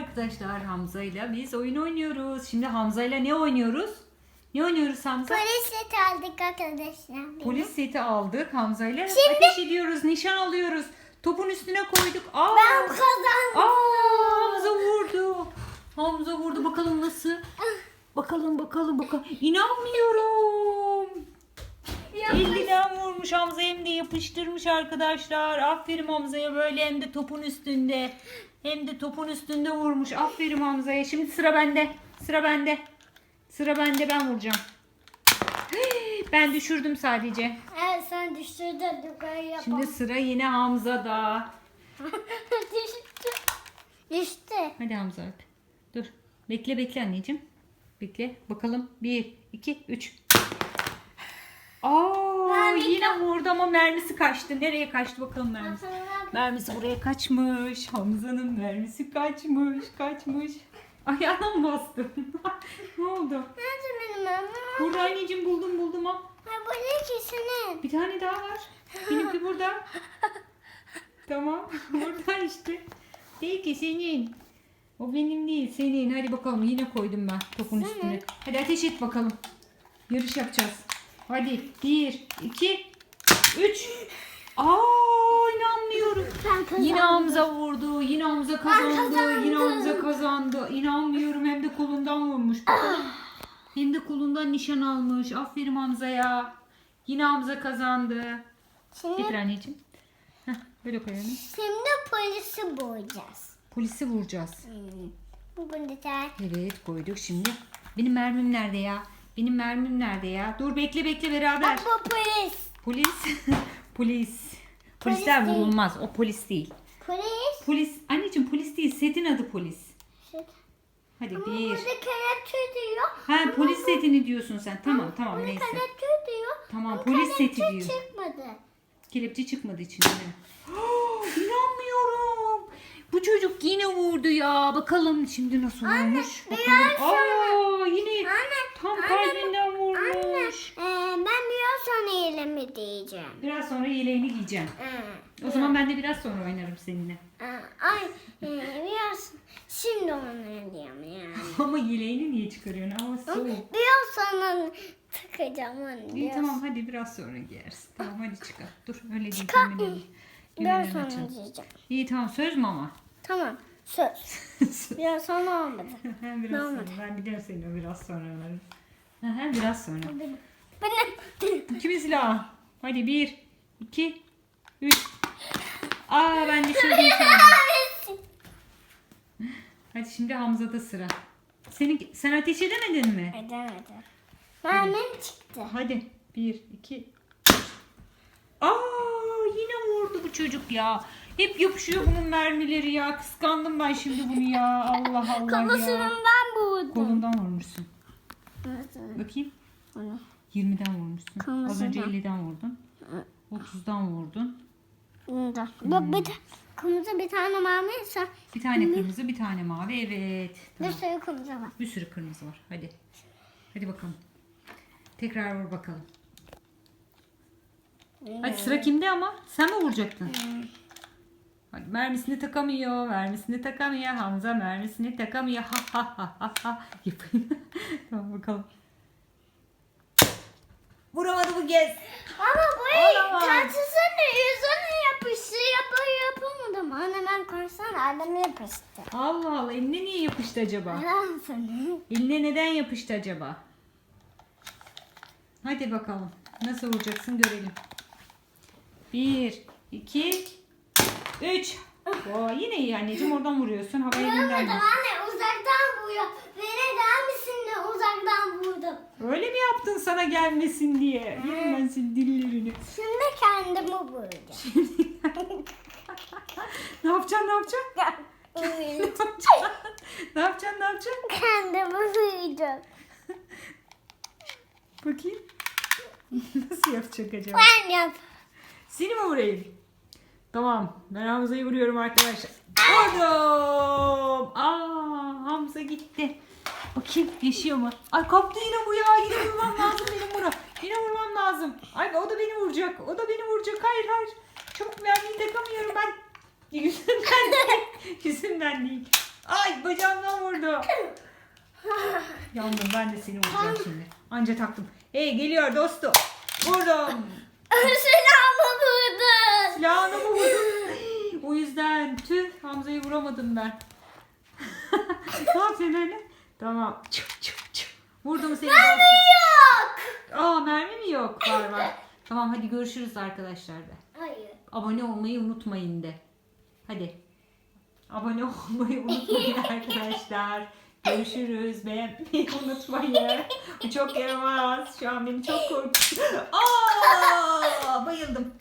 arkadaşlar Hamza ile biz oyun oynuyoruz. Şimdi Hamza ile ne oynuyoruz? Ne oynuyoruz Hamza? Polis aldık arkadaşlar. Polis seti aldık Hamza ile. Şimdi- Ateş ediyoruz, nişan alıyoruz. Topun üstüne koyduk. Aa! Ben kazandım. Aa, Hamza vurdu. Hamza vurdu. Bakalım nasıl? Bakalım bakalım bakalım. İnanmıyorum. 50'den vurmuş Hamza hem de yapıştırmış arkadaşlar. Aferin Hamza'ya böyle hem de topun üstünde. Hem de topun üstünde vurmuş. Aferin Hamza'ya. Şimdi sıra bende. Sıra bende. Sıra bende ben vuracağım. Ben düşürdüm sadece. Evet sen düşürdün yukarı yapalım. Şimdi sıra yine Hamza'da. Düştü. Düştü. Hadi Hamza Alp. Dur. Bekle bekle anneciğim. Bekle. Bakalım. 1, 2, 3. Aa, Mermi yine vurdu ama mermisi kaçtı. Nereye kaçtı bakalım mermisi. Mermisi buraya kaçmış. Hamza'nın mermisi kaçmış. Kaçmış. Ayağına mı bastın? ne oldu? Nerede benim ama? Burada anneciğim buldum buldum ha. Ha bu ne ki senin? Bir tane daha var. Benimki burada. Tamam. Burada işte. Değil ki senin. O benim değil senin. Hadi bakalım yine koydum ben topun üstüne. Hadi ateş et bakalım. Yarış yapacağız. Hadi. Bir, iki, üç. Aa inanmıyorum. Ben kazandım. Yine Hamza vurdu. Yine Hamza kazandı. Yine Hamza kazandı. İnanmıyorum hem de kolundan vurmuş. Bakalım. hem de kolundan nişan almış. Aferin Hamza'ya. Yine Hamza kazandı. Şimdi, Getir anneciğim. Heh, böyle koyalım. şimdi polisi boğacağız. Polisi vuracağız. Hmm. Bu da Evet koyduk şimdi. Benim mermim nerede ya? Benim mermim nerede ya? Dur bekle bekle beraber. Bak bu polis. Polis. Polis. Polisler değil. vurulmaz. O polis değil. Polis. Polis. Anneciğim polis değil. Setin adı polis. Şey, Hadi Ama bir. burada kelepçe diyor. Ha polis setini diyorsun sen. Tamam tamam Burada neyse. kelepçe diyor. Tamam Bu polis seti diyor. çıkmadı. Kelepçe çıkmadı içinden. Oh, İnanmıyorum. Bu çocuk yine vurdu ya. Bakalım şimdi nasıl olmuş. Bakalım. Anne, tam anne, kalbinden vurmuş. Ee, ben biraz sonra yelemi diyeceğim. Biraz sonra yeleğini giyeceğim. Ee, O zaman ben de biraz sonra oynarım seninle. Ay e, biraz şimdi oynayacağım yani. Ama yeleğini niye çıkarıyorsun? Hava soğuk. Biraz sonra takacağım anne. İyi Biraz, tamam hadi biraz sonra giyersin. Tamam hadi çıkar. Dur öyle değil. Çıkar- biraz sonra açalım. diyeceğim. İyi tamam söz mü ama? Tamam söz. biraz sonra olmadı. biraz olmadı? sonra. Ben biliyorum seni biraz sonra. Aha, biraz sonra. Benim. İkimiz silah. Hadi bir, iki, üç. Aa ben düşürdüm seni. Hadi şimdi Hamza'da sıra. Senin, sen ateş edemedin mi? Edemedi. Mermim çıktı. Hadi. Bir, iki. Aa yine vurdu bu çocuk ya. Hep yapışıyor bunun mermileri ya. Kıskandım ben şimdi bunu ya. Allah Allah ya. Kafasından vurdum. Kolundan vurmuşsun. Evet. Bakayım. Onu. 20'den vurmuşsun. Az önce Kafasından. 50'den vurdun. 30'dan vurdun. Bunda. Bak bir de kırmızı bir tane mavi Bir tane kırmızı, bir tane mavi. Evet. bir Tamam. sürü kırmızı var. Bir sürü kırmızı var. Hadi. Hadi bakalım. Tekrar vur bakalım. Hadi sıra kimde ama? Sen mi vuracaktın? Hadi mermisini takamıyor. Mermisini takamıyor. Hamza mermisini takamıyor. Ha ha ha ha ha. Yapayım. tamam bakalım. Vuramadı bu kez. Ama bu çatısını yüzünü yapıştı yapıyor yapamadım. Anne ben korsan anneme yapıştı. Allah Allah. Eline niye yapıştı acaba? Yalan söylüyor. Eline neden yapıştı acaba? Hadi bakalım. Nasıl vuracaksın görelim. Bir, iki, üç. Oo, yine iyi anneciğim oradan vuruyorsun. Havaya Vuramadım gönderme. anne uzaktan vuruyor. Beni gelmesin de uzaktan vurdum. Öyle mi yaptın sana gelmesin diye? Yerim ben senin dillerini. Şimdi kendimi vuracağım. Ne yapacaksın ne yapacaksın? Evet. ne yapacaksın ne yapacaksın? kendimi vuracağım. Bakayım. Nasıl yapacak acaba? Ben yap. Seni mi vurayım? Tamam. Ben Hamza'yı vuruyorum arkadaşlar. Vurdum. Aa, Hamza gitti. Bakayım yaşıyor mu? Ay kaptı yine bu ya. Yine vurmam lazım benim buna. Yine vurmam lazım. Ay o da beni vuracak. O da beni vuracak. Hayır hayır. Çabuk mermiyi takamıyorum ben. Yüzümden değil. Yüzümden değil. Ay bacağımdan vurdu. Yandım ben de seni vuracağım şimdi. Anca taktım. Hey geliyor dostum. Vurdum. Silahımı vurdun. Silahını mı vurdun? O yüzden tüh Hamza'yı vuramadım ben. ne yapıyorsun öyle? Tamam. Çık çık çık. Vurdum seni dostum. Yok. Aa mermi mi yok? Var var. Tamam hadi görüşürüz arkadaşlar da. Hayır. Abone olmayı unutmayın de. Hadi. Abone olmayı unutmayın arkadaşlar. Görüşürüz. Beğenmeyi unutmayın. Bu çok yaramaz. Şu an beni çok korkutuyor. Aa, bayıldım.